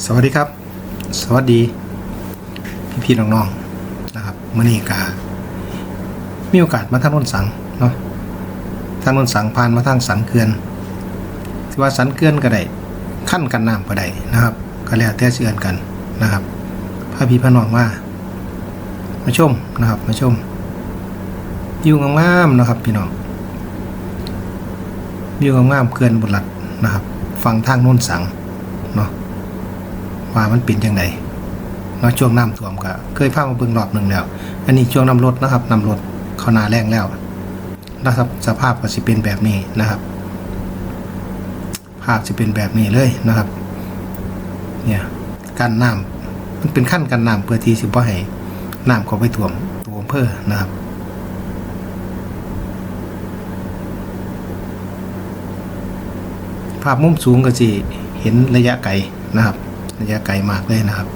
สวัสดีครับ สวัสดี พี่พี่ๆน้องๆนะครับมื่อนี้กามีโอกาสมาทางโน้นสังเนาะทางโน้นสังผ่านมาทางสันเกือนที่ว่าสันเกือนก็ได้ขั้นกันน้ำก็ได้นะครับก็แล้วแต่เสื่อนกันนะครับพาพี่พาน้องมามาชมนะครับมาชมวิวงามๆนะครับ พี่น้องวิวงามๆเกือนบุรัดนะครับ ฟังทางโน้นสัง ว่ามันเป็นยังไงเนาะช่วงน้ำท่วมก็เคยพามาเบิ่งรอบหนึ่งแล้ว อันนี้ช่วงน้ำลดนะครับน้ำลดเขานาแรงแล้วนะครับ สภาพก็สิเป็นแบบนี้นะครับ ภาพจะเป็นแบบนี้เลยนะครับ เนี่ยกันน้ำมันเป็นขั้นกันน้ำเพื่อที่สิบ่ให้น้ำเขาไปท่วมตัวอำเภอนะครับภาพมุมสูงก็สิเห็นระยะไกลนะครับ ระยะไกลมากเลยนะครับ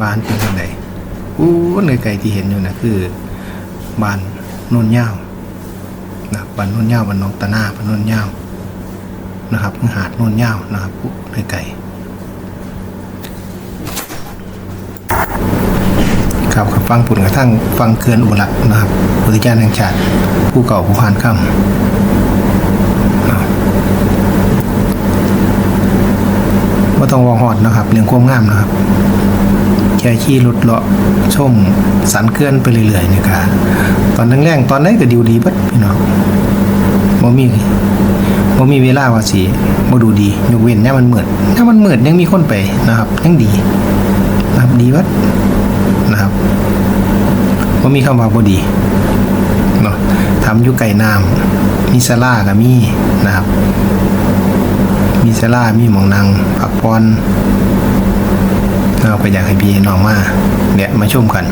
บ้านเป็นทางไหนอู้ในไกลที่เห็นอยู่นะคือบ้านโนนย่านะบ้านโนนย่าบ้านนองตะนาบ้านโนนย่านะครับคือหาดโนนย่านะครับในไกลครับครับฟังผลกระทั่งฟังเคือนอุบลักนะครับอุทยานแห่งชาติ ผู้เก่าผู้ผ่านข้า ว่าต้องวองหอดนะครับเรื่องความงามนะครับแค่ขี่รถเลาะชมสันเกลื่อนไปเรื่อยๆนี่ค่ะตอนแรงๆตอนนั้นก็ดิวดีบัดพี่น้องบ่มีบ่มีเวลาว่าสิบ่ดูดียกเว้นเนี่ยมันมืดถ้ามันมืดยังมีคนไปนะครับยังดีนะครับดีเบัดนะครับบ่มีคำว่าบ่ดีเนาะทำอยู่ไก่น้ำมีศาลาก็มีนะครับ ศาลามีหมองนางพักผ่อนเราก็อยากให้พี่น้องมาเนี่ยมาชมกัน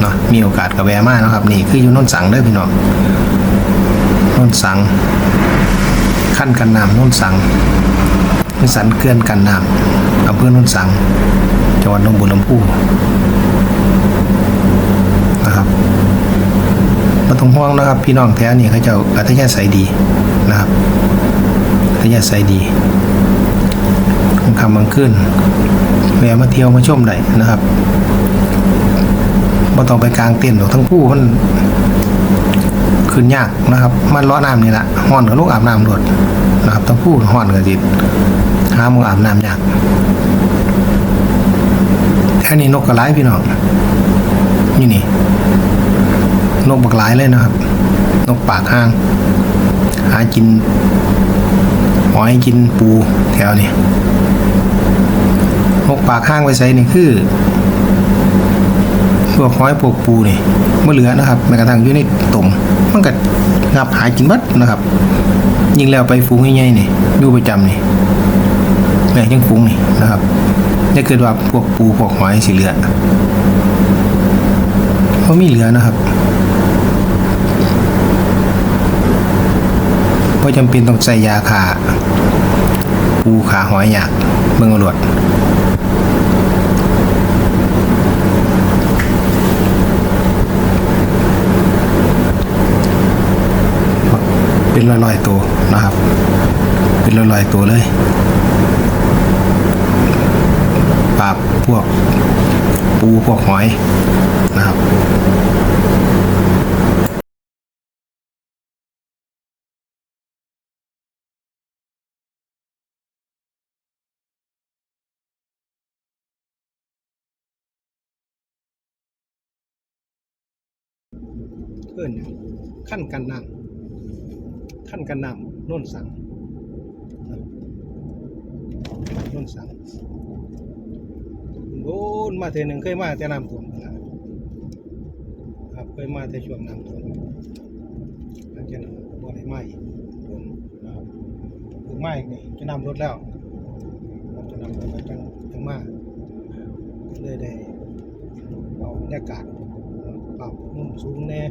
เนาะมีโอกาสกับแวมานะครับ นี่คืออยู่โนนสังเด้อพี่น้องโนนสัง ขั้นกันน้ำโนนสังมีสันเกลื่อนกันน้ำอำเภอโนนสังจังหวัดหนองบัวลำพูนะครับมาต้องห่วงนะครับ พี่น้องแถวนี้เขาจ้าอัธยาศัยดีนะครับ ระยะใสดีกลางค่ำกลางคืนแวะมาเที่ยวมาชมได้นะครับบ่ต้องไปกลางเต็นท์หรอกทั้งผู้มันขึ้นยากนะครับมันล้อน้ำนี่แหละห้อนกับลูกอาบน้ำรดนะครับทั้งผู้ห้อนกับจิตหามองอาบน้ำยากแค่นี้นกกระไลพี่น้องนี่นี่นกบักหลายเลยนะครับ นกปากห้าง หากิน อยกินปูแถวนี้นกปากข้างไปใส่นี่คือพวกหอยพวกปูนี่เมื่อเหลือนะครับแม้กระทั่งอยู่ในตุ่มมันก็งับหายกินบัดนะครับ ยิ่งแล้วไปฝูงใหญ่ๆนี่อยู่ประจำนี่แม่ยังฝูงนี่นะครับถ้าเกิดว่าพวกปูพวกหอยสิเหลือก็มีเหลือนะครับ เพราะ จำเป็นต้องใส่ยาขาปูขาหอยอยากเมืองอรวดเป็นลอยๆตัวนะครับ เป็นลอยๆตัวเลยปราบพวกปูพวกหอยนะครับ เพื่อนขั้นกันน้ำขั้นกันน้ำน่นสังน่นสังโน่นมาเทหนึ่งเคยมาแต่น้ำท่วมนะครับเคยมาแต่ช่วงน้ำท่วมหลังจากนั้นบ่ได้มาอีกโดนนะครับถึงมาอีกนี่จะนำรถแล้วจะนำรถแล้วจังจังมาเลยได้เอาบรรยากาศ ปรับมุมสูงแน่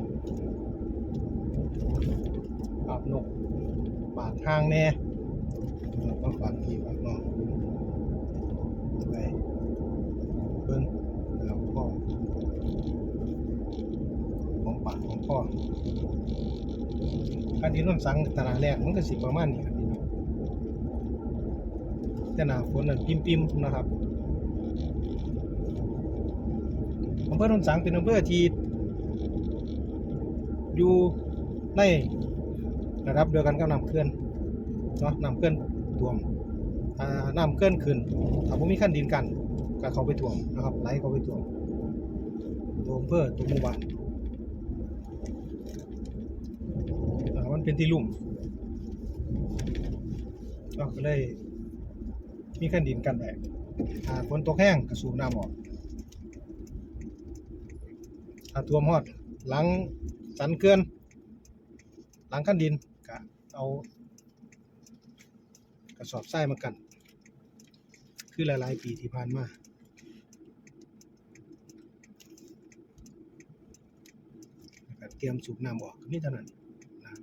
ปรับนกปากทางแน่เราต้องฝากพี่ฝากนองไปเบิ้งแล้วก็ของปากของพ่อการที่ร่วมสังตลาดแรกมันก็สิประมาณนี้ครับพี่น้องแต่หน้าฝนนั่นปิมๆนะครับอำเภอโนนสังเป็นอำเภอที่ อยู่ในระดับเดียวกันกับน้ำเขื่อนเนาะน้ำเขื่อนท่วมอ่าน้ำเขื่อนขึ้นถ้าบ่มีขั้นดินกันก็เข้าไปท่วมนะครับไหลเข้าไปท่วมตัวอำเภอตัวหมู่บ้านอ่ามันเป็นที่ลุ่มก็เลยมีขั้นดินกันแดดถ้าฝนตกแห้งก็สูบน้ำออกถ้าท่วมฮอด หลังสันเขื่อน หลังขั้นดินก็เอากระสอบทรายมากัน คือหลายๆปีที่ผ่านมาเตรียมสูบน้ำออกก็มีเท่านั้นนะ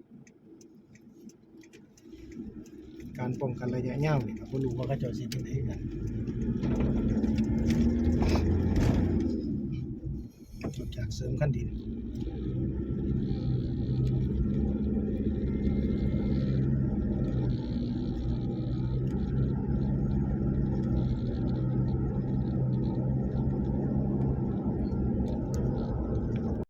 การป้องกันระยะยาวนี่ก็บ่รู้ว่าเขาจ้าสิเป็นไดกันนอกจากเสริมขั้นดิน